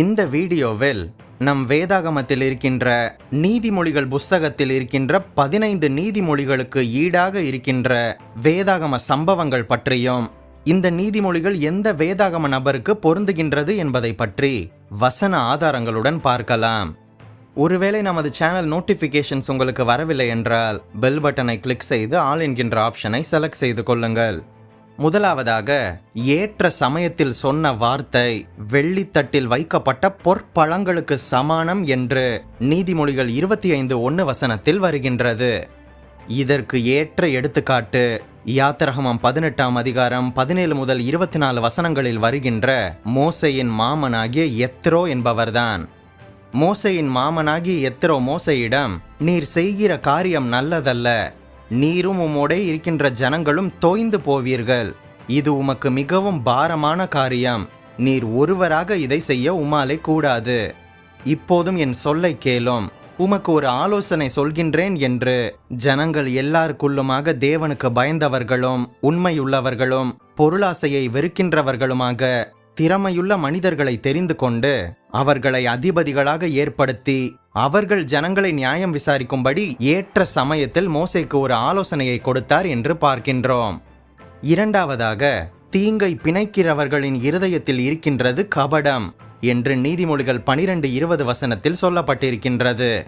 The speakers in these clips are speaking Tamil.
இந்த வீடியோவில் நம் வேதாகமத்தில் இருக்கின்ற நீதிமொழிகள் புஸ்தகத்தில் இருக்கின்ற பதினைந்து நீதிமொழிகளுக்கு ஈடாக இருக்கின்ற வேதாகம சம்பவங்கள் பற்றியும் இந்த நீதிமொழிகள் எந்த வேதாகம நபருக்கு பொருந்துகின்றது என்பதை பற்றி வசன ஆதாரங்களுடன் பார்க்கலாம். ஒருவேளை நமது சேனல் நோட்டிபிகேஷன்ஸ் உங்களுக்கு வரவில்லை என்றால் பெல் பட்டனை கிளிக் செய்து ஆல் என்கின்ற ஆப்ஷனை செலக்ட் செய்து கொள்ளுங்கள். முதலாவதாக ஏற்ற சமயத்தில் சொன்ன வார்த்தை வெள்ளித்தட்டில் வைக்கப்பட்ட பொற்பழங்களுக்கு சமானம் என்று நீதிமொழிகள் இருபத்தி ஐந்து ஒன்று வசனத்தில் வருகின்றது. இதற்கு ஏற்ற எடுத்துக்காட்டு யாத்திரகமம் பதினெட்டாம் அதிகாரம் பதினேழு முதல் இருபத்தி நாலு வசனங்களில் வருகின்ற மோசையின் மாமனாகிய எத்ரோ என்பவர்தான். மோசையின் மாமனாகிய எத்ரோ மோசையிடம் நீர் செய்கிற காரியம் நல்லதல்ல. நீரும் உம்மோடே இருக்கின்ற ஜனங்களும் தோய்ந்து போவீர்கள். இது உமக்கு மிகவும் பாரமான காரியம். நீர் ஒருவராக இதை செய்ய உமாலே கூடாது. இப்போதும் என் சொல்லை கேளும். உமக்கு ஒரு ஆலோசனை சொல்கின்றேன் என்று ஜனங்கள் எல்லாருக்குள்ளுமாக தேவனுக்கு பயந்தவர்களும் உண்மையுள்ளவர்களும் பொருளாசையை வெறுக்கின்றவர்களுமாக திறமையுள்ள மனிதர்களை தெரிந்து கொண்டு அவர்களை அதிபதிகளாக ஏற்படுத்தி அவர்கள் ஜனங்களை நியாயம் விசாரிக்கும்படி ஏற்ற சமயத்தில் மோசேக்கு ஒரு ஆலோசனையை கொடுத்தார் என்று பார்க்கின்றோம். இரண்டாவதாக தீங்கை பிணைக்கிறவர்களின் இருதயத்தில் இருக்கின்றது கபடம் என்று நீதிமொழிகள் பனிரெண்டு இருபது வசனத்தில் சொல்லப்பட்டிருக்கின்றது.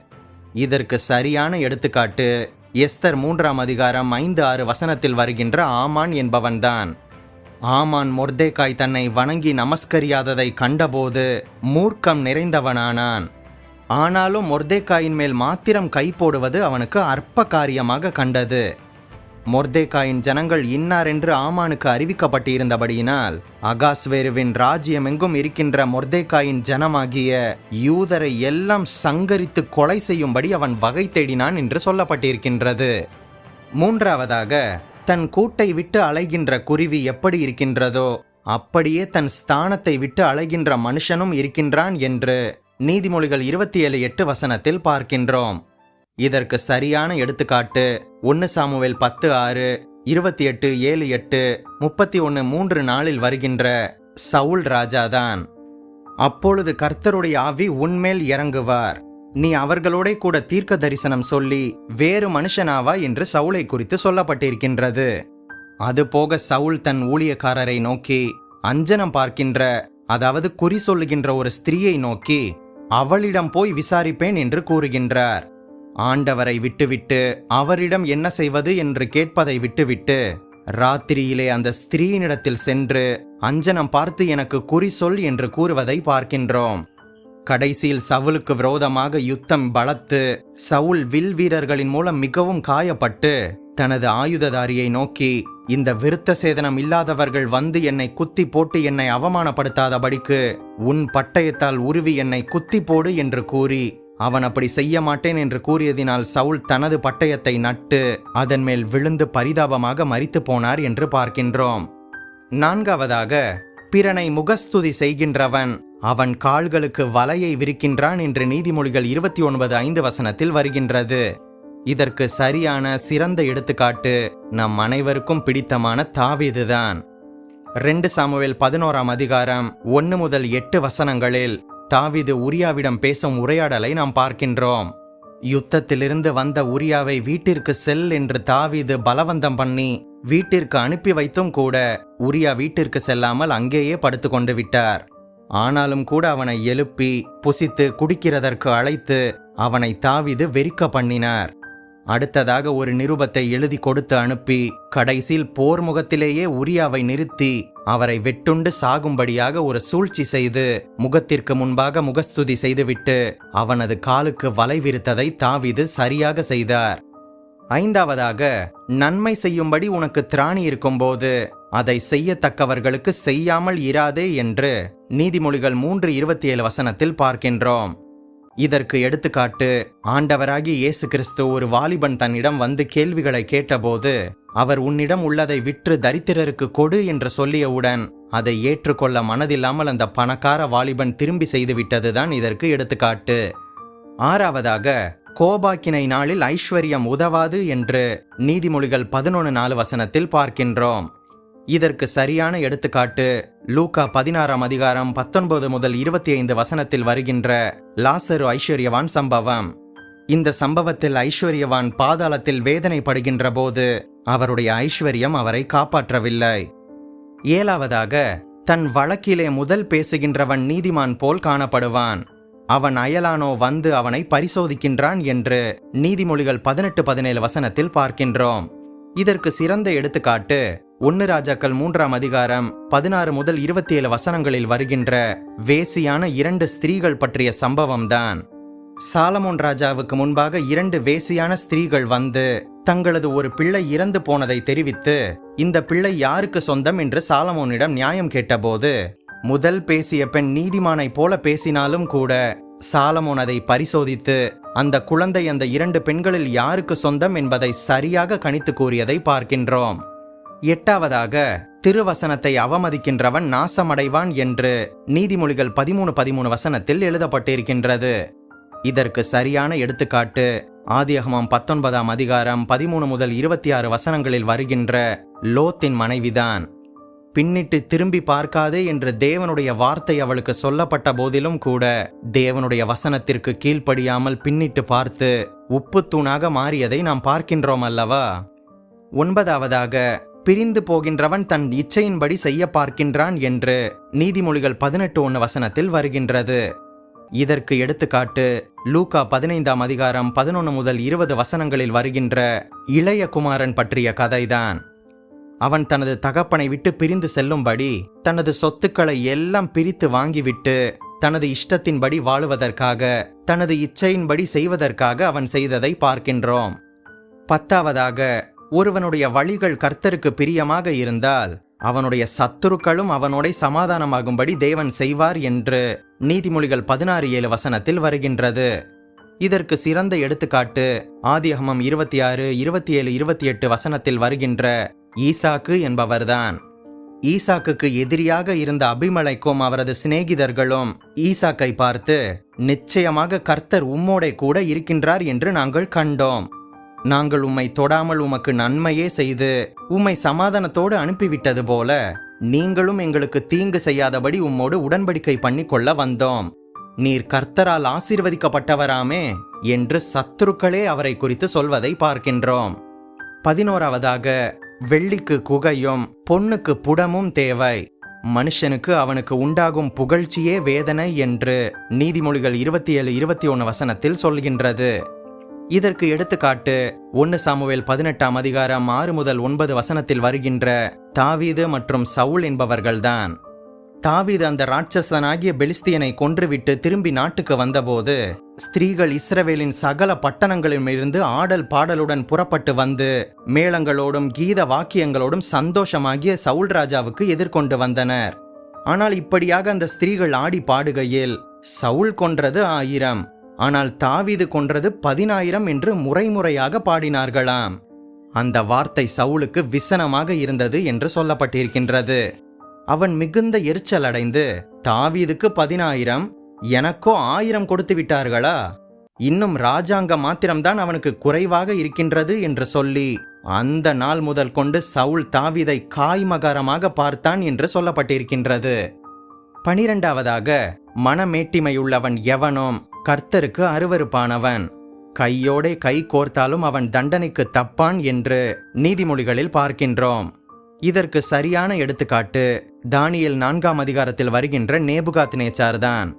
இதற்கு சரியான எடுத்துக்காட்டு எஸ்தர் மூன்றாம் அதிகாரம் ஐந்து ஆறு வசனத்தில் வருகின்ற ஆமான் என்பவன்தான். ஆமான் மொர்தேக்காய் தன்னை வணங்கி நமஸ்கரியாததை கண்டபோது மூர்க்கம் நிறைந்தவனானான். ஆனாலும் மொர்தேக்காயின் மேல் மாத்திரம் கை போடுவது அவனுக்கு அற்ப காரியமாக கண்டது. மொர்தேக்காயின் ஜனங்கள் இன்னார் என்று ஆமானுக்கு அறிவிக்கப்பட்டிருந்தபடியினால் அகாஸ்வேருவின் ராஜ்யமெங்கும் இருக்கின்ற மொர்தேக்காயின் ஜனமாகிய யூதரை எல்லாம் சங்கரித்து கொலை செய்யும்படி அவன் வகை தேடினான் என்று சொல்லப்பட்டிருக்கின்றது. மூன்றாவதாக தன் கூட்டை விட்டு அலைகின்ற குருவி எப்படி இருக்கின்றதோ அப்படியே தன் ஸ்தானத்தை விட்டு அலைகின்ற மனுஷனும் இருக்கின்றான் என்று நீதிமொழிகள் இருபத்தி ஏழு எட்டு வசனத்தில் பார்க்கின்றோம். இதற்கு சரியான எடுத்துக்காட்டு ஒன்று சாமுவேல் பத்து ஆறு இருபத்தி எட்டு ஏழு எட்டு முப்பத்தி ஒன்று மூன்று நாளில் வருகின்ற சவுல் ராஜாதான். அப்பொழுது கர்த்தருடைய ஆவி உன்மேல் இறங்குவார். நீ அவர்களோட கூட தீர்க்க தரிசனம் சொல்லி வேறு மனுஷனாவா என்று சவுளை குறித்து சொல்லப்பட்டிருக்கின்றது. அதுபோக சவுல் தன் ஊழியக்காரரை நோக்கி அஞ்சனம் பார்க்கின்ற அதாவது குறி சொல்லுகின்ற ஒரு ஸ்திரீயை நோக்கி அவளிடம் போய் விசாரிப்பேன் என்று கூறுகின்றார். ஆண்டவரை விட்டுவிட்டு அவரிடம் என்ன செய்வது என்று கேட்பதை விட்டுவிட்டு ராத்திரியிலே அந்த ஸ்திரீயினிடத்தில் சென்று அஞ்சனம் பார்த்து எனக்கு குறி சொல் என்று கூறுவதை பார்க்கின்றோம். கடைசியில் சவுலுக்கு விரோதமாக யுத்தம் பலத்து சவுல் வில் வீரர்களின் மூலம் மிகவும் காயப்பட்டு தனது ஆயுததாரியை நோக்கி இந்த விருத்த சேதனம் இல்லாதவர்கள் வந்து என்னை குத்தி போட்டு என்னை அவமானப்படுத்தாதபடிக்கு உன் பட்டயத்தால் உருவி என்னை குத்தி போடு என்று கூறி அவன் அப்படி செய்ய மாட்டேன் என்று கூறியதினால் சவுல் தனது பட்டயத்தை நட்டு அதன் மேல் விழுந்து பரிதாபமாக மறித்து போனார் என்று பார்க்கின்றோம். நான்காவதாக பிறனை முகஸ்துதி செய்கின்றவன் அவன் கால்களுக்கு வலையை விரிக்கின்றான் என்று நீதிமொழிகள் இருபத்தி ஒன்பது ஐந்து வசனத்தில் வருகின்றது. இதற்கு சரியான சிறந்த எடுத்துக்காட்டு நம் அனைவருக்கும் பிடித்தமான தாவீதுதான். ரெண்டு சாமுவேல் பதினோராம் அதிகாரம் ஒன்று முதல் எட்டு வசனங்களில் தாவீது உரியாவிடம் பேசும் உரையாடலை நாம் பார்க்கின்றோம். யுத்தத்திலிருந்து வந்த உரியாவை வீட்டிற்கு செல் என்று தாவீது பலவந்தம் பண்ணி வீட்டிற்கு அனுப்பி வைத்தும் கூட உரியா வீட்டிற்கு செல்லாமல் அங்கேயே படுத்து கொண்டு விட்டார். ஆனாலும் கூட அவனை எழுப்பி புசித்து குடிக்கிறதற்கு அழைத்து அவனை தாவிது வெறிக்க பண்ணினார். அடுத்ததாக ஒரு நிருபத்தை எழுதி கொடுத்து அனுப்பி கடைசியில் போர் முகத்திலேயே உரியாவை நிறுத்தி அவரை வெட்டுண்டு சாகும்படியாக ஒரு சூழ்ச்சி செய்து முகத்திற்கு முன்பாக முகஸ்துதி செய்துவிட்டு அவனது காலுக்கு வலைவிருத்ததை தாவிது சரியாக செய்தார். ஐந்தாவதாக நன்மை செய்யும்படி உனக்கு திராணி இருக்கும்போது அதை செய்யத்தக்கவர்களுக்கு செய்யாமல் இராதே என்று நீதிமொழிகள் மூன்று இருபத்தி ஏழு வசனத்தில் பார்க்கின்றோம். இதற்கு எடுத்துக்காட்டு ஆண்டவராகி இயேசு கிறிஸ்து ஒரு வாலிபன் தன்னிடம் வந்து கேள்விகளை கேட்டபோது அவர் உன்னிடம் உள்ளதை விற்று தரித்திரருக்கு கொடு என்று சொல்லியவுடன் அதை ஏற்றுக்கொள்ள மனதில்லாமல் அந்த பணக்கார வாலிபன் திரும்பி செய்துவிட்டதுதான் இதற்கு எடுத்துக்காட்டு. ஆறாவதாக கோபாக்கினை நாளில் ஐஸ்வர்யம் உதவாது என்று நீதிமொழிகள் பதினொன்று நாலு வசனத்தில் பார்க்கின்றோம். இதற்கு சரியான எடுத்துக்காட்டு லூக்கா பதினாறாம் அதிகாரம் பத்தொன்பது முதல் இருபத்தி ஐந்து வசனத்தில் வருகின்ற லாசரு ஐஸ்வர்யவான் சம்பவம். இந்த சம்பவத்தில் ஐஸ்வர்யவான் பாதாளத்தில் வேதனைப்படுகின்ற போது அவருடைய ஐஸ்வர்யம் அவரை காப்பாற்றவில்லை. ஏழாவதாக தன் வழக்கிலே முதல் பேசுகின்றவன் நீதிமான் போல் காணப்படுவான். அவன் அயலானோ வந்து அவனை பரிசோதிக்கின்றான் என்று நீதிமொழிகள் பதினெட்டு பதினேழு வசனத்தில் பார்க்கின்றோம். இதற்கு சிறந்த எடுத்துக்காட்டு ஒன்னு ராஜாக்கள் மூன்றாம் அதிகாரம் பதினாறு முதல் இருபத்தி ஏழு வசனங்களில் வருகின்ற வேசியான இரண்டு ஸ்திரீகள் பற்றிய சம்பவம்தான். சாலமோன் ராஜாவுக்கு முன்பாக இரண்டு வேசியான ஸ்திரீகள் வந்து தங்களது ஒரு பிள்ளை இறந்து போனதை தெரிவித்து இந்த பிள்ளை யாருக்கு சொந்தம் என்று சாலமோனிடம் நியாயம் கேட்டபோது முதல் பேசிய பெண் நீதிமானைப் போல பேசினாலும் கூட சாலமோன் அதை பரிசோதித்து அந்த குழந்தை அந்த இரண்டு பெண்களில் யாருக்கு சொந்தம் என்பதை சரியாக கணித்து கூறியதை பார்க்கின்றோம். எட்டாவதாக திருவசனத்தை அவமதிக்கின்றவன் நாசமடைவான் என்று நீதிமொழிகள் பதிமூணு பதிமூணு வசனத்தில் எழுதப்பட்டிருக்கின்றது. இதற்கு சரியான எடுத்துக்காட்டு ஆதியகமம் பத்தொன்பதாம் அதிகாரம் பதிமூணு முதல் இருபத்தி ஆறு வசனங்களில் வருகின்ற லோத்தின் மனைவிதான். பின்னிட்டு திரும்பி பார்க்காதே என்று தேவனுடைய வார்த்தை அவளுக்கு சொல்லப்பட்ட போதிலும் கூட தேவனுடைய வசனத்திற்கு கீழ்ப்படியாமல் பின்னிட்டு பார்த்து உப்புத்தூணாக மாறியதை நாம் பார்க்கின்றோம் அல்லவா? ஒன்பதாவதாக பிரிந்து போகின்றவன் தன் இச்சையின்படி செய்ய பார்க்கின்றான் என்று நீதிமொழிகள் பதினெட்டு ஒன்று வசனத்தில் வருகின்றது. இதற்கு எடுத்துக்காட்டு லூகா பதினைந்தாம் அதிகாரம் பதினொன்று முதல் இருபது வசனங்களில் வருகின்ற இளைய குமாரன் பற்றிய கதைதான். அவன் தனது தகப்பனை விட்டு பிரிந்து செல்லும்படி தனது சொத்துக்களை எல்லாம் பிரித்து வாங்கிவிட்டு தனது இஷ்டத்தின்படி வாழுவதற்காக தனது இச்சையின்படி செய்வதற்காக அவன் செய்ததை பார்க்கின்றோம். பத்தாவதாக ஒருவனுடைய வழிகள் கர்த்தருக்கு பிரியமாக இருந்தால் அவனுடைய சத்துருக்களும் அவனோட சமாதானமாகும்படி தேவன் செய்வார் என்று நீதிமொழிகள் பதினாறு ஏழு வசனத்தில் வருகின்றது. இதற்கு சிறந்த எடுத்துக்காட்டு ஆதிஹமம் இருபத்தி ஆறு இருபத்தி ஏழு இருபத்தி எட்டு வசனத்தில் வருகின்ற ஈசாக்கு என்பவர்தான். ஈசாக்குக்கு எதிரியாக இருந்த அபிமலைக்கும் அவரது சிநேகிதர்களும் ஈசாக்கை பார்த்து நிச்சயமாக கர்த்தர் உம்மோடே கூட இருக்கின்றார் என்று நாங்கள் கண்டோம். நாங்கள் உம்மை தொடாமல் உமக்கு நன்மையே செய்து உம்மை சமாதானத்தோடு அனுப்பிவிட்டது போல நீங்களும் எங்களுக்கு தீங்கு செய்யாதபடி உம்மோடு உடன்படிக்கை பண்ணி கொள்ள வந்தோம். நீர் கர்த்தரால் ஆசீர்வதிக்கப்பட்டவராமே என்று சத்துருக்களே அவரை குறித்து சொல்வதை பார்க்கின்றோம். பதினோராவதாக வெள்ளிக்கு குகையும் பொண்ணுக்கு புடமும் தேவை. மனுஷனுக்கு அவனுக்கு உண்டாகும் புகழ்ச்சியே வேதனை என்று நீதிமொழிகள் இருபத்தி ஏழு இருபத்தி ஒன்று வசனத்தில் சொல்கின்றது. இதற்கு எடுத்துக்காட்டு ஒன்னு சாமுவேல் பதினெட்டாம் அதிகாரம் ஆறு முதல் ஒன்பது வசனத்தில் வருகின்ற தாவீது மற்றும் சவுல் என்பவர்கள்தான். தாவீது அந்த ராட்சசனாகிய பெலிஸ்தியனை கொன்றுவிட்டு திரும்பி நாட்டுக்கு வந்தபோது ஸ்திரீகள் இஸ்ரவேலின் சகல பட்டணங்களிலிருந்து ஆடல் பாடலுடன் புறப்பட்டு வந்து மேளங்களோடும் கீத வாக்கியங்களோடும் சந்தோஷமாகிய சவுல் ராஜாவுக்கு எதிர்கொண்டு வந்தனர். ஆனால் இப்படியாக அந்த ஸ்திரீகள் ஆடி பாடுகையில் சவுல் கொன்றது ஆயிரம். ஆனால் தாவீது கொன்றது பதினாயிரம் என்று முறைமுறையாக பாடினார்களாம். அந்த வார்த்தை சவுலுக்கு விசனமாக இருந்தது என்று சொல்லப்பட்டிருக்கின்றது. அவன் மிகுந்த எரிச்சல் அடைந்து தாவீதுக்கு பதினாயிரம்? எனக்கோ ஆயிரம் கொடுத்து விட்டார்களா? இன்னும் ராஜாங்க மாத்திரம்தான் அவனுக்கு குறைவாக இருக்கின்றது என்று சொல்லி அந்த நாள் முதல் கொண்டு சவுல் தாவீதை காய்மகாரமாக பார்த்தான் என்று சொல்லப்பட்டிருக்கின்றது. பனிரெண்டாவதாக மனமேட்டிமையுள்ளவன் எவனும் கர்த்தருக்கு அருவருப்பானவன். கையோடே கை கோர்த்தாலும் அவன் தண்டனைக்கு தப்பான் என்று நீதிமொழிகளில் பார்க்கின்றோம். இதற்கு சரியான எடுத்துக்காட்டு தானியல் நான்காம் அதிகாரத்தில் வருகின்ற நேபுகாத் நேச்சார்தான்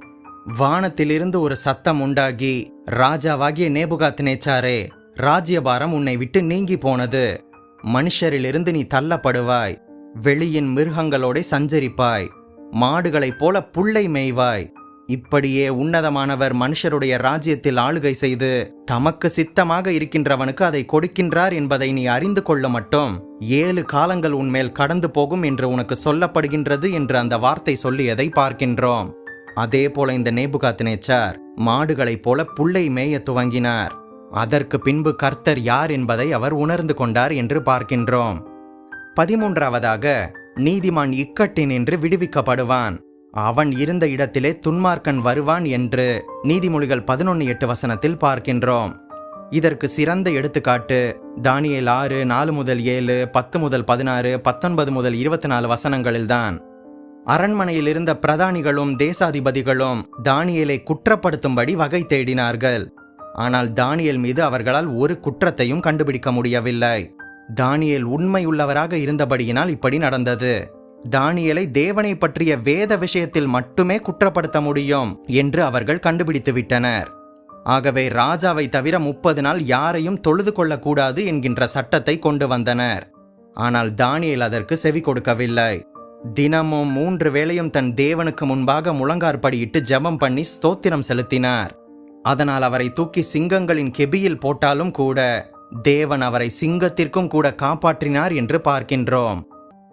வானத்திலிருந்து ஒரு சத்தம் உண்டாகி ராஜாவாகிய நேபுகாத் நேச்சாரே ராஜ்யபாரம் உன்னை விட்டு நீங்கி போனது. மனுஷரிலிருந்து நீ தள்ளப்படுவாய். வெளியின் மிருகங்களோட சஞ்சரிப்பாய். மாடுகளைப் போல புல்லை மேய்வாய். இப்படியே உன்னதமானவர் மனுஷருடைய ராஜ்யத்தில் ஆளுகை செய்து தமக்கு சித்தமாக இருக்கின்றவனுக்கு அதை கொடுக்கின்றார் என்பதை நீ அறிந்து கொள்ள மட்டும். ஏழு காலங்கள் உன்மேல் கடந்து போகும் என்று உனக்கு சொல்லப்படுகின்றது என்று அந்த வார்த்தை சொல்லியதை பார்க்கின்றோம்? அதே போல இந்த நேபுகாத் நேச்சார் மாடுகளைப் போல புல்லை மேய துவங்கினார். அதற்கு பின்பு கர்த்தர் யார் என்பதை அவர் உணர்ந்து கொண்டார் என்று பார்க்கின்றோம். பதிமூன்றாவதாக நீதிமான் இக்கட்டினின்று விடுவிக்கப்படுவான். அவன் இருந்த இடத்திலே துன்மார்க்கன் வருவான் என்று நீதிமொழிகள் பதினொன்று எட்டு வசனத்தில் பார்க்கின்றோம். இதற்கு சிறந்த எடுத்துக்காட்டு தானியேல் ஆறு நாலு முதல் ஏழு பத்து முதல் பதினாறு பத்தொன்பது முதல் இருபத்தி நாலு வசனங்களில்தான். அரண்மனையில் இருந்த பிரதானிகளும் தேசாதிபதிகளும் தானியேலை குற்றப்படுத்தும்படி வகை தேடினார்கள். ஆனால் தானியல் மீது அவர்களால் ஒரு குற்றத்தையும் கண்டுபிடிக்க முடியவில்லை. தானியேல் உண்மையுள்ளவராக இருந்தபடியினால் இப்படி நடந்தது. தானியலை தேவனை பற்றிய வேத விஷயத்தில் மட்டுமே குற்றப்படுத்த முடியும் என்று அவர்கள் கண்டுபிடித்து விட்டனர் ஆகவே ராஜாவை தவிர முப்பது நாள் யாரையும் தொழுது கொள்ளக்கூடாது என்கின்ற சட்டத்தை கொண்டு வந்தனர். ஆனால் தானியல் அதற்கு செவி கொடுக்கவில்லை. தினமும் மூன்று வேளையும் தன் தேவனுக்கு முன்பாக முழங்கார்படியிட்டு ஜெபம் பண்ணி ஸ்தோத்திரம் செலுத்தினார். அதனால் அவரை தூக்கி சிங்கங்களின் கெபியில் போட்டாலும் கூட தேவன் அவரை சிங்கத்திற்கும் கூட காப்பாற்றினார் என்று பார்க்கின்றோம்.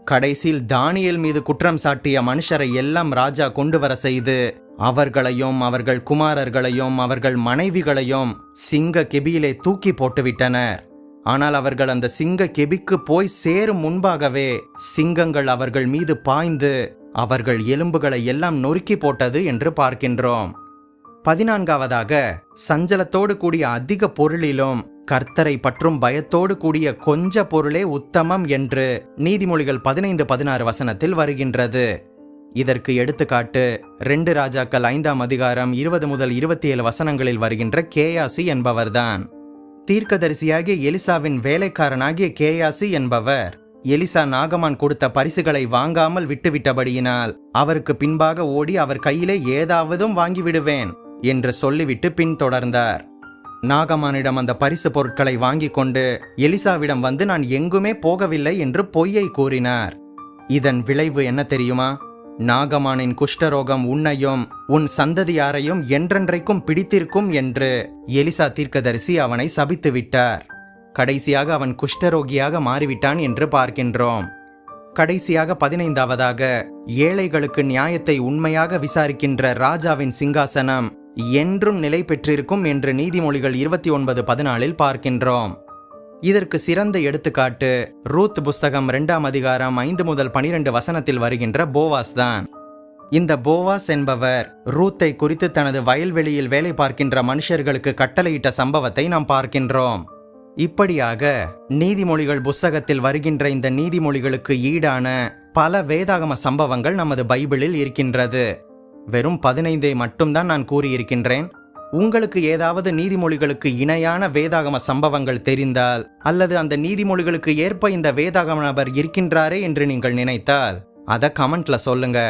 கடைசியில் தானியல் மீது குற்றம் சாட்டிய மனுஷரை எல்லாம் ராஜா கொண்டு வர செய்து அவர்களையும் அவர்கள் குமாரர்களையும் அவர்கள் மனைவிகளையும் சிங்க கெபியிலே தூக்கி போட்டுவிட்டனர். ஆனால் அவர்கள் அந்த சிங்க கெபிக்கு போய் சேரும் முன்பாகவே சிங்கங்கள் அவர்கள் மீது பாய்ந்து அவர்கள் எலும்புகளை எல்லாம் நொறுக்கி போட்டது என்று பார்க்கின்றோம். பதினான்காவதாக சஞ்சலத்தோடு கூடிய அதிக பொருளிலும் கர்த்தரை பற்றும் பயத்தோடு கூடிய கொஞ்ச பொருளே உத்தமம் என்று நீதிமொழிகள் பதினைந்து பதினாறு வசனத்தில் வருகின்றது. இதற்கு எடுத்துக்காட்டு ரெண்டு ராஜாக்கள் ஐந்தாம் அதிகாரம் இருபது முதல் இருபத்தி ஏழு வசனங்களில் வருகின்ற கேயாசி என்பவர்தான். தீர்க்கதரிசியாகிய எலிசாவின் வேலைக்காரனாகிய கேயாசி என்பவர். எலிசா நாகமான் கொடுத்த பரிசுகளை வாங்காமல் விட்டுவிட்டபடியினால் அவருக்கு பின்பாக ஓடி அவர் கையிலே ஏதாவதும் வாங்கிவிடுவேன் என்று சொல்லிவிட்டு பின்தொடர்ந்தார். நாகமானிடம் அந்த பரிசு பொருட்களை வாங்கி கொண்டு எலிசாவிடம் வந்து நான் எங்குமே போகவில்லை என்று பொய்யை கூறினார். இதன் விளைவு என்ன தெரியுமா? நாகமானின் குஷ்டரோகம் உன்னையும் உன் சந்ததியாரையும் என்றென்றைக்கும் பிடித்திருக்கும் என்று எலிசா தீர்க்கதரிசி அவனை சபித்து விட்டார் கடைசியாக அவன் குஷ்டரோகியாக மாறிவிட்டான் என்று பார்க்கின்றோம். கடைசியாக பதினைந்தாவதாக ஏழைகளுக்கு நியாயத்தை உண்மையாக விசாரிக்கின்ற ராஜாவின் சிங்காசனம் என்றும் நிலை பெற்றிருக்கும் என்று நீதிமொழிகள் இருபத்தி ஒன்பது பதினாலில் பார்க்கின்றோம். இதற்கு சிறந்த எடுத்துக்காட்டு ரூத் புஸ்தகம் இரண்டாம் அதிகாரம் ஐந்து முதல் பனிரெண்டு வசனத்தில் வருகின்ற போவாஸ் தான். இந்த போவாஸ் என்பவர் ரூத்தை குறித்து தனது வயல்வெளியில் வேலை பார்க்கின்ற மனுஷர்களுக்கு கட்டளையிட்ட சம்பவத்தை நாம் பார்க்கின்றோம். இப்படியாக நீதிமொழிகள் புஸ்தகத்தில் வருகின்ற இந்த நீதிமொழிகளுக்கு ஈடான பல வேதாகம சம்பவங்கள் நமது பைபிளில் இருக்கின்றது. வெறும் பதினைந்தை மட்டும்தான் நான் கூறியிருக்கின்றேன். உங்களுக்கு ஏதாவது நீதிமொழிகளுக்கு இணையான வேதாகம சம்பவங்கள் தெரிந்தால் அல்லது அந்த நீதிமொழிகளுக்கு ஏற்ப இந்த வேதாகம நபர் இருக்கின்றாரே என்று நீங்கள் நினைத்தால் அதை கமெண்ட்ல சொல்லுங்க.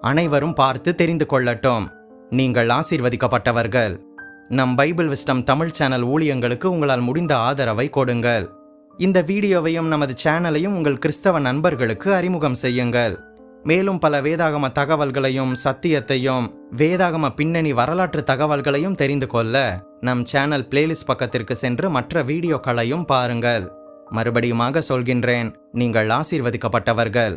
அனைவரும் பார்த்து தெரிந்து கொள்ளட்டும். நீங்கள் ஆசீர்வதிக்கப்பட்டவர்கள். நம் பைபிள் விஸ்டம் தமிழ் சேனல் ஊழியங்களுக்கு உங்களால் முடிந்த ஆதரவை கொடுங்கள். இந்த வீடியோவையும் நமது சேனலையும் உங்கள் கிறிஸ்தவ நண்பர்களுக்கு அறிமுகம் செய்யுங்கள். மேலும் பல வேதாகம தகவல்களையும் சத்தியத்தையும் வேதாகம பின்னணி வரலாற்று தகவல்களையும் தெரிந்து கொள்ள நம் சேனல் பிளேலிஸ்ட் பக்கத்திற்கு சென்று மற்ற வீடியோக்களையும் பாருங்கள். மறுபடியுமாக சொல்கின்றேன் நீங்கள் ஆசீர்வதிக்கப்பட்டவர்கள்.